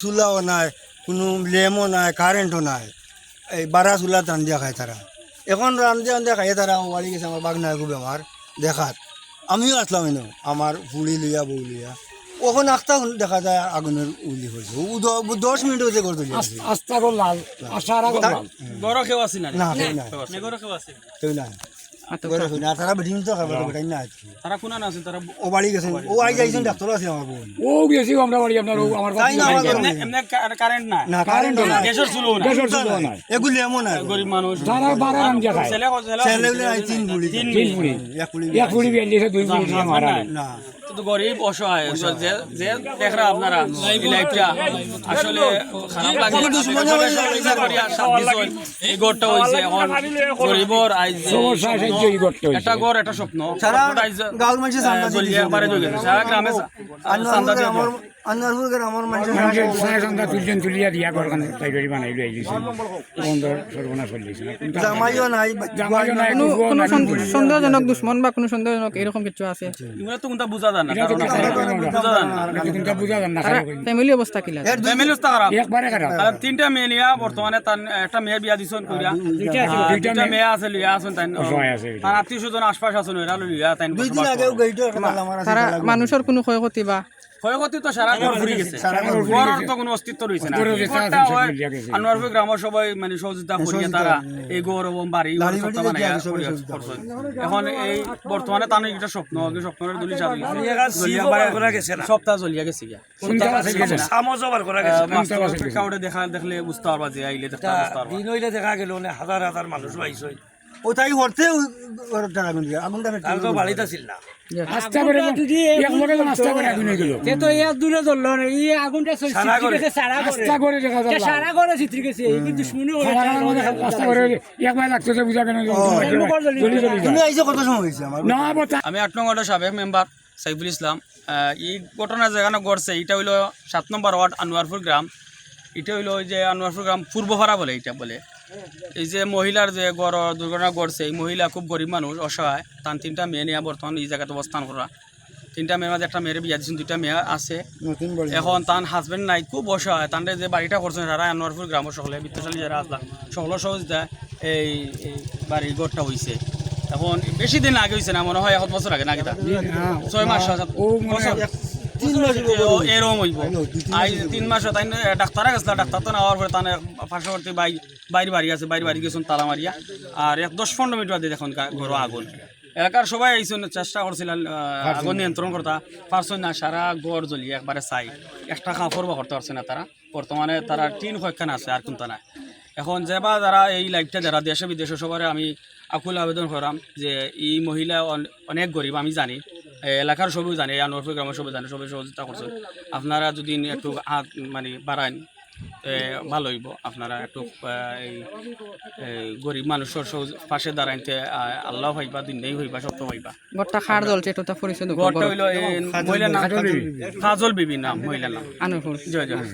চুলাও নাই কোনো লেমও নাই কারেন্টও নাই। এই বারা চুলা রান্ধিয়া খায় তারা এখন রান্ধিয়া রান্ধিয়া খাইয়ে তারা বাড়ি গেছে আমার বাগনা খুব বেমার দেখাত। আমিও আসলাম এনে আমার ফুলি লইয়া বউ লইয়া। ওখান আখতা দেখা যায় আগুনের উলি হয়েছে ও দ- দশ মিনিট হয়েছে করে তুলি আস্তা লাল কর লাল। গরো খেও আছি না? না কেউ নাই। কেউ নাই। তারা বেটিং তো খাবার বেটাই না আজকে তারা কোনা না আছে তারা ও বাড়ি গেছেন ও আই যাইছেন ডাক্তার আছে আমার বোন ও গেছি আমরা বাড়ি আপনার আমার তাই না আমার এমনি এমনি কারেন্ট না না কারেন্ট নাই। গ্যাসের চুলো না গ্যাসের চুলো নাই। এগুলি এমন নাই। গরিব মানুষ তারা বারা রান্ধিয়া খায়। ছেলে ছেলে ছেলে আই তিন বুড়ি তিন তিন এক বুড়ি এক পুরি বিয়াল্লিশে দুই পুরি দিয়ে মারা না। না। তো গরিব অসহায়। যে যে দেখরা আপনারা এই লাইফটা আসলে খারাপ লাগে। সাত এই গড়টা হইছে এখন গরিবর আইজ যে এই গড়টা হইছে। একটা গড় একটা স্বপ্ন। সারা গাঁওর মানুষের চান্দা আহ, একবারে জ্বলে সারা গ্রামে চান্দা দিয়ে তুলছেন তুলিয়া দিয়া বানাই লই সর্বনাশ জামাইও নাই জামাইও নাই কোনো কোনো নাই, সন্দেহ- কুকুরও নাই। সন্দেহজনক দুশ্মন বা কোনো সন্দেহজনক এরকম কিছু আছে? তো কোনটা বুঝা কারণ বুঝা বুঝা। ফ্যামিলি অবস্থা কি লাগে? এর দুই ফ্যামিলি অবস্থা খারাপ। একবারে খারাপ। আর তিনটা মেয়ে নিয়া বর্তমানে তার একটা মেয়ে বিয়া দিছেন কইরা। দুইটা মেয়ে- আছে লিয়া আছেন তাই তার আত্মীয় স্বজন আশপাশ আছেন এরা লিয়া তাই দুই দিন আগেও গেইটো আমার তারা মানুষের কোনো ক্ষয়ক্ষতি বা ক্ষয়ক্ষতি তো সারা ঘর ঘুরে গেছে। ঘরের তো কোনো অস্তিত্ব রয়েছে না। হয়। আনোয়ারপুর গ্রামের সবাই মানে সহযোগিতা করিয়ে তারা এই এবং বাড়ি। এখন এই বর্তমানে তার একটা স্বপ্ন স্বপ্নের দুলি সপ্তাহ জ্বলিয়া গেছে দেখা দেখলে বুঝতে পারবা যে আইলে দেখা গেল হাজার হাজার মানুষ পাইছ ও তাই হরতে টাকা আগুন আগুনটা তার তো বাড়িতে ছিল না। আস্তা করে এক লগে যেন করে আগুন হয়ে গেল তো ইয়ার দূরে ধরলো না ই আগুনটা সারা করে। সারা করে। দেখা যায় সারা করে চিত্রি গেছে এই কিন্তু দুশ্মনী খাবার করে একবার লাগতো যে বুঝা কেন জলি জলি তুমি আইছো কত সময় হয়েছে আমার? না আমি আট নম্বর সাবেক মেম্বার সাইফুল ইসলাম। আহ, এই ঘটনা যেখানে ঘটছে এটা হইল সাত নম্বর ওয়ার্ড আনোয়ারপুর গ্রাম। এটা হইল যে আনোয়ারপুর গ্রাম পূর্বপাড়া বলে এটা বলে। এই যে মহিলার যে গড় দুর্ঘটনা ঘটছে এই মহিলা খুব গরিব মানুষ অসহায়। তার তিনটা মেয়ে নিয়ে বর্তমান এই জায়গাতে অবস্থান করা। তিনটা মেয়ের মাঝে একটা মেয়ের বিয়া দিয়েছেন দুইটা মেয়ে আছে। এখন তার হাজবেন্ড নাই খুব অসহায়। তান্ডে যে বাড়িটা করছেন তারা আনোয়ারপুর গ্রামের সকলে বিত্তশালী যারা আসলাম সকল সহযোগিতা এই এই বাড়ি ঘরটা হইছে। এখন বেশি দিন আগে হয়েছে না মনে হয় এক বছর আগে নাকি তা? ছয় মাস তিন মাস হইব আই তিন মাস তাই ডাক্তারে গেছিল ডাক্তার তো নেওয়ার পরে তার পার্শ্ববর্তী বাই বাইরে বাড়ি আছে বাইরে বাড়ি গেছেন তালা মারিয়া আর এক দশ পনেরো মিনিট বাদে দেখুন ঘর আগুন। এলাকার সবাই আইসন চেষ্টা করছিল আগুন নিয়ন্ত্রণ করতা। পারছেন না সারা গড় জ্বলিয়ে একবারে চাই একটা কাপড় বা করতে পারছে না তারা। বর্তমানে তারা টিন কয়েকখান আছে আর কোনটা নাই। এখন যেবা যারা এই লাইফটা যারা দেশে বিদেশে সবার আমি আকুল আবেদন করাম যে এই মহিলা অনেক গরিব আমি জানি। এলাকার সবই জানে এই আনোয়ারপুর গ্রামের সবাই জানে সবাই সহযোগিতা করছে। আপনারা যদি একটু হাত মানে বাড়ান এ, ভালো হইব। আপনারা একটু এই গরিব মানুষের পাশে দাঁড়াইতে আল্লাহ হইবা দিনেই হইবা সত্য হইবা। গড়টা খার জ্বলছে এটা পরিচয় গড়টা হইল এই নাম কাজল বিবি। নাম মহিলার নাম। জয় জয়।